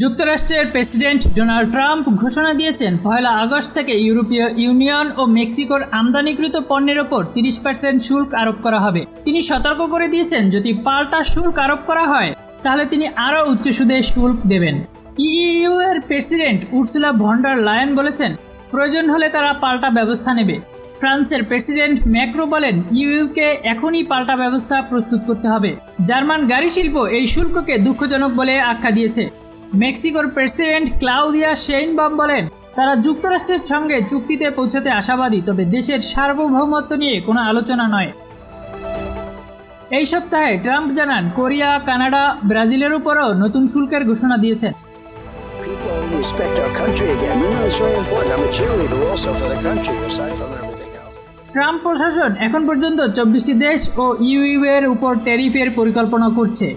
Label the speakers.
Speaker 1: যুক্তরাষ্ট্রের president Donald Trump ঘোষণা দিয়েছেন, পয়লা আগস্ট থেকে ইউরোপীয় ইউনিয়ন ও মেক্সিকোর আমদানিকৃত পণ্যের ওপর তিরিশ পার্সেন্ট শুল্ক আরোপ করা হবে। তিনি সতর্ক করে দিয়েছেন, যদি পাল্টা শুল্ক আরোপ করা হয়, তাহলে তিনি আরও উচ্চ সুদে শুল্ক দেবেন। ইইউ এর প্রেসিডেন্ট উর্সুলা ভন্ডার লায়ন বলেছেন, প্রয়োজন হলে তারা পাল্টা ব্যবস্থা নেবে। ফ্রান্সের প্রেসিডেন্ট ম্যাক্রো বলেন ইউইউকে এখনই পাল্টা ব্যবস্থা প্রস্তুত করতে হবে। জার্মান গাড়ি শিল্প এই শুল্ককে দুঃখজনক বলে আখ্যা দিয়েছে। মেক্সিকোর প্রেসিডেন্ট ক্লাউদিয়া শেইনবাম বলেন তারা যুক্তরাষ্ট্রের সঙ্গে চুক্তিতে পৌঁছাতে আশাবাদী তবে দেশের সার্বভৌমত্ব নিয়ে কোনো আলোচনা নয়। এই সপ্তাহে ট্রাম্প জানান কোরিয়া কানাডা ব্রাজিলের উপরও নতুন শুল্কের ঘোষণা দিয়েছেন. ট্রাম্প প্রশাসন এখন পর্যন্ত চব্বিশটি দেশ ও ইউইউ এর উপর ট্যারিফের পরিকল্পনা করছে।